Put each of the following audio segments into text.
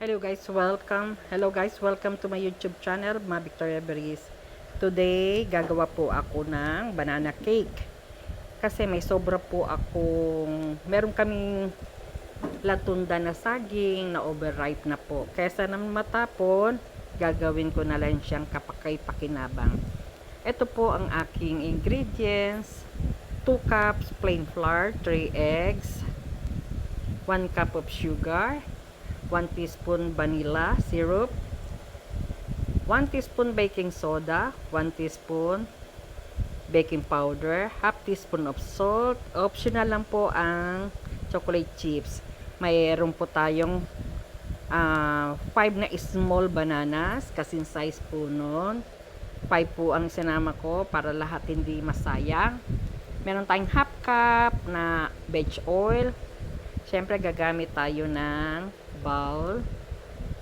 Hello guys, welcome. Hello guys, welcome to my YouTube channel, Ma Victoria Beris. Today, gagawa po ako ng banana cake. Kasi may sobra po akong, meron kaming latunda na saging na overripe na po. Kesa naman matapon, gagawin ko na lang siyang kapakay-pakinabang. Ito po ang aking ingredients. 2 cups plain flour, 3 eggs, 1 cup of sugar, 1 teaspoon vanilla syrup, 1 teaspoon baking soda, 1 teaspoon baking powder, half teaspoon of salt. Optional lang po ang chocolate chips. Mayroon po tayong 5 na small bananas, kasing size po nun. 5 po ang sinama ko para lahat hindi masayang. Meron tayong half cup na veg oil. Siyempre gagamit tayo ng bowl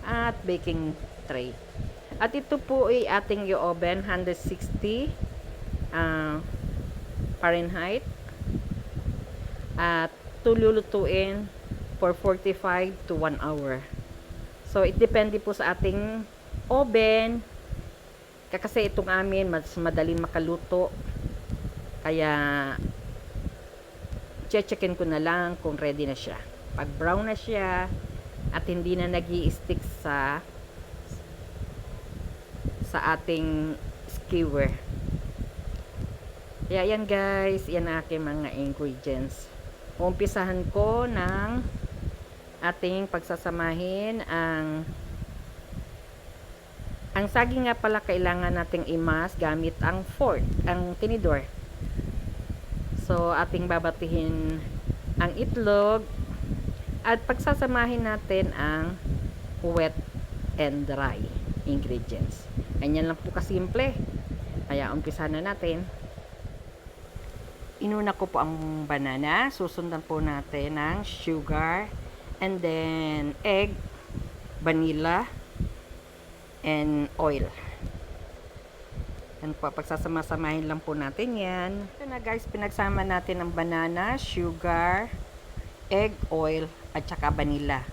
at baking tray. At ito po ay ating i-oven 160 uh, Fahrenheit at tululutuin for 45 to 1 hour. So, it depende po sa ating oven. Kasi itong amin, mas madaling makaluto. Kaya, checkin ko na lang kung ready na siya. Pag brown na siya, at hindi na nag stick sa sa ating skewer. Kaya yan guys, yan aking mga ingredients. Umpisahan ko ng ating pagsasamahin ang ang saging nga pala kailangan nating imas gamit ang fork, ang tinidor. So, ating babatihin ang itlog at pagsasamahin natin ang wet and dry ingredients. Ganyan lang po kasimple. Kaya umpisa na natin. Inuna ko po ang banana. Susundan po natin ng sugar and then egg, vanilla, and oil. Yan po, pagsasama-samahin lang po natin yan. Ito na guys, pinagsama natin ang banana, sugar, egg, oil, at saka vanilla.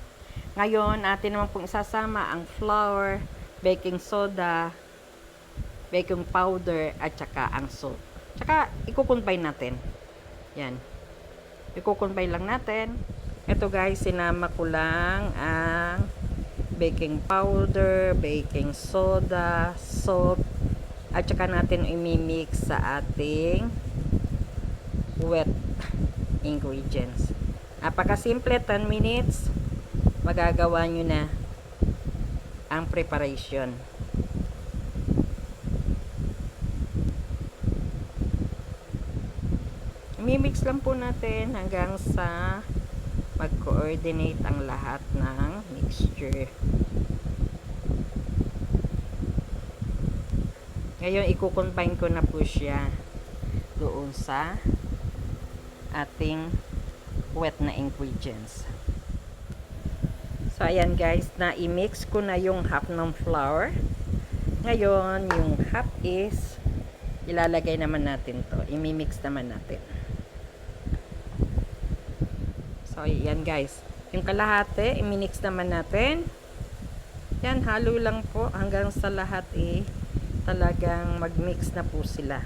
Ngayon, atin naman pong isasama ang flour, baking soda, baking powder, at saka ang salt. Tsaka, ikukumbine natin. Yan. Ikukumbine lang natin. Ito guys, sinama ko lang ang baking powder, baking soda, salt, at saka natin imimix sa ating wet ingredients. Napakasimple, 10 minutes, magagawa nyo na ang preparation. Imimix lang po natin hanggang sa mag-coordinate ang lahat ng mixture. Ngayon, i-combine ko na po siya doon sa ating wet na ingredients. So, ayan guys, na-mix ko na yung half ng flour. Ngayon, yung half is ilalagay naman natin to. Imimix naman natin. So, ayan guys. Yung kalahati, imimix naman natin. Yan, halo lang po hanggang sa lahat eh talagang mag-mix na po sila.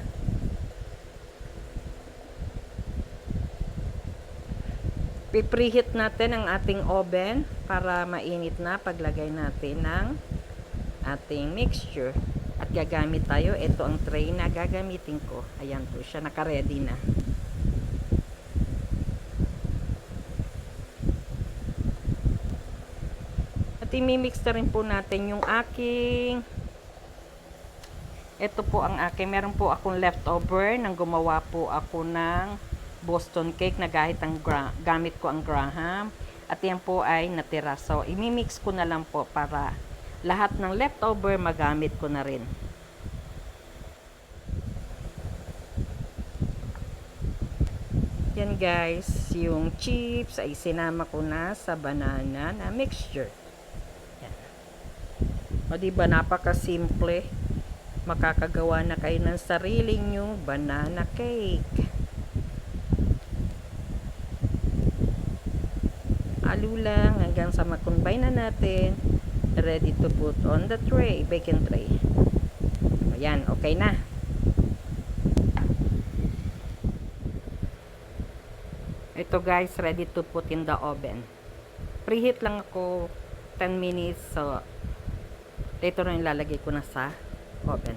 Pipreheat natin ang ating oven para mainit na paglagay natin ng ating mixture. At gagamit tayo, ito ang tray na gagamitin ko. Ayan po siya, naka-ready na. At imimix na rin po natin yung aking ito po ang aking, meron po akong leftover nang gumawa po ako ng Boston cake na kahit ang gamit ko ang Graham. At yan po ay natira. So, imimix ko na lang po para lahat ng leftover magamit ko na rin. Yan guys, yung chips ay sinama ko na sa banana na mixture. Yan. O diba napaka-simple makakagawa na kayo ng sarili nyong banana cake. Halo-halo lang hanggang sa makombine na natin. Ready to put on the tray, baking tray. Ayan, okay na. Ito guys, ready to put in the oven. Preheat lang ako 10 minutes. So, later na ilalagay ko na sa oven.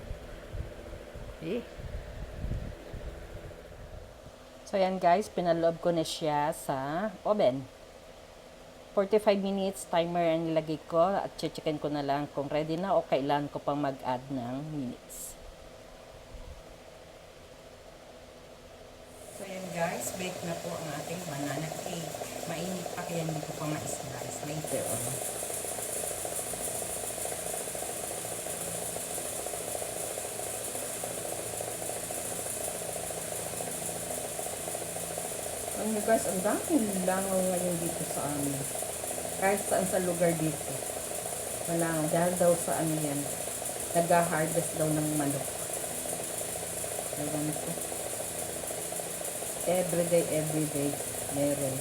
Okay. So, yan guys, pinaloob ko na siya sa oven. 45 minutes timer ang nilagay ko at checkin ko na lang kung ready na o kailan ko pang mag-add ng minutes. So yan guys, bake na po ang ating banana cake. Mainit pa kaya hindi ko pa ma-slice later on. Ano guys, ang daming langaw ngayon dito sa amin. Kahit saan sa lugar dito. Malangaw. Dahil daw sa ano yan. Nag-harvest daw ng manok. Ewan ko. Everyday, everyday. Meron.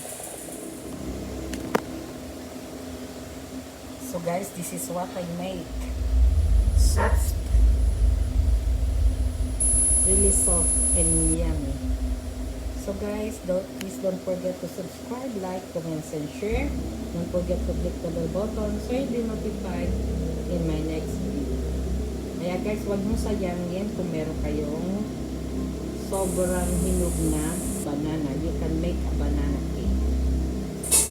So guys, this is what I make. Soft. Really soft and yummy. So guys, don't, please don't forget to subscribe, like, comment, and share. Don't forget to click the bell button so you'll be notified in my next video. Kaya guys, huwag nyo sayangin kung meron kayong sobrang hinog na banana. You can make a banana.